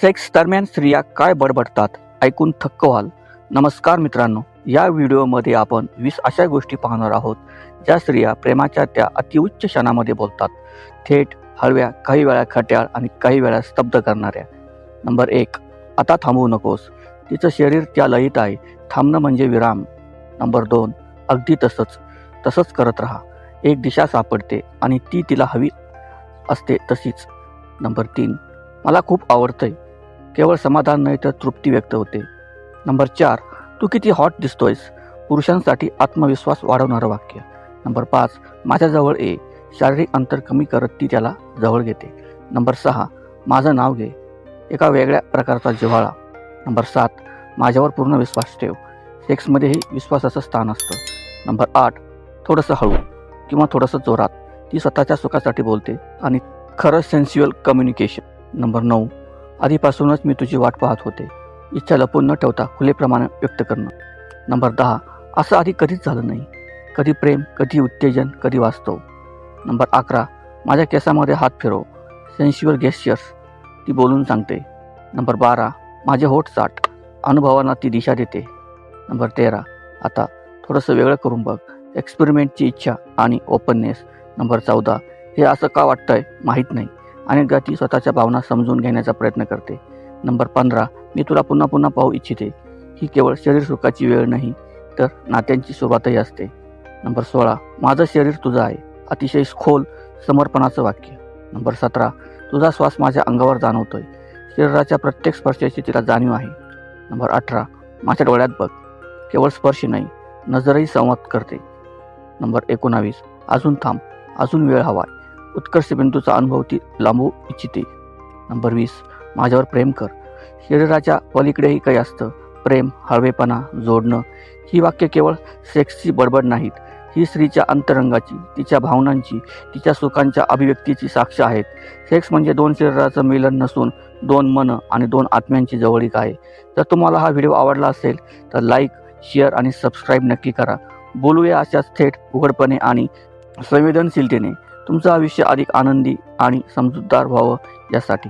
Sex दरम्यान स्त्रिया काय बडबडतात ऐकून थक्क व्हाल. नमस्कार मित्रांनो या व्हिडिओमध्ये आपण वीस अशा गोष्टी पाहणार आहोत ज्या स्त्रिया प्रेमाच्या त्या अतिउच्च क्षणामध्ये बोलतात. थेट हळव्या काही वेळा खट्याळ आणि काही वेळा स्तब्ध करणाऱ्या. नंबर एक आता थांबवू नकोस. तिचं शरीर त्या लयीत आहे. थांबणं म्हणजे विराम. नंबर दोन अगदी तसंच. तसंच करत राहा. एक दिशा सापडते आणि ती तिला हवी असते तशीच. नंबर तीन मला खूप आवडतंय. केवळ समाधान नाही तर तृप्ती व्यक्त होते. नंबर चार तू किती हॉट दिसतोयस. पुरुषांसाठी आत्मविश्वास वाढवणारं वाक्य. नंबर पाच माझ्याजवळ ये. शारीरिक अंतर कमी करत ती त्याला जवळ घेते. नंबर सहा माझं नाव घे. एका वेगळ्या प्रकारचा जिव्हाळा. नंबर सात माझ्यावर पूर्ण विश्वास ठेव. सेक्समध्येही विश्वासाचं स्थान असतं. नंबर आठ थोडंसं हळू किंवा थोडंसं जोरात. ती स्वतःच्या सुखासाठी बोलते आणि खरं सेन्स्युअल कम्युनिकेशन नंबर नऊ आधीपासूनच मी तुझी वाट पाहत होते. इच्छा लपून न ठेवता खुलेप्रमाणे व्यक्त करणं. नंबर दहा. असं आधी कधीच झालं नाही. कधी प्रेम कधी उत्तेजन कधी वास्तव. नंबर अकरा. माझ्या केसामध्ये हात फिरव. सेन्स्युअल गेस्चर्स ती बोलून सांगते. नंबर बारा. माझे होठ चाट अनुभवांना ती दिशा देते. नंबर तेरा. आता थोडंसं वेगळं करून बघ. एक्सपेरिमेंटची इच्छा आणि ओपननेस नंबर चौदा. हे असं का वाटतंय माहीत नाही. अनेकदा ती स्वतःच्या भावना समजून घेण्याचा प्रयत्न करते. नंबर पंधरा मी तुला पुन्हा पुन्हा पाहू इच्छिते. ही केवळ शरीर सुखाची वेळ नाही तर नात्यांची सुरुवातही असते. नंबर सोळा माझं शरीर तुझं आहे. अतिशय खोल समर्पणाचं वाक्य. नंबर सतरा तुझा श्वास माझ्या अंगावर जाणवतोय. शरीराच्या प्रत्येक स्पर्शाची तिला जाणीव आहे. नंबर अठरा माझ्या डोळ्यात बघ. केवळ स्पर्श नाही नजरही संवाद करते. नंबर एकोणावीस अजून थांब अजून वेळ हवा आहे. उत्कर्ष बिंदूचा अनुभव ती लांबवू इच्छिते. नंबर वीस. माझ्यावर प्रेम कर. शरीराच्या पलीकडेही काही असतं. प्रेम हळवेपणा जोडणं ही वाक्य केवळ सेक्सची बडबड नाहीत. ही स्त्रीच्या अंतरंगाची तिच्या भावनांची तिच्या सुखांच्या अभिव्यक्तीची साक्ष आहेत. सेक्स म्हणजे दोन शरीराचं मिलन नसून दोन मन आणि दोन आत्म्यांची जवळीक आहे. जर तुम्हाला हा व्हिडिओ आवडला असेल तर लाईक शेअर आणि सबस्क्राईब नक्की करा. बोलूया अशाच थेट उघडपणे आणि संवेदनशीलतेने. तुमचं आयुष्य अधिक आनंदी आणि समजूतदार व्हावं यासाठी.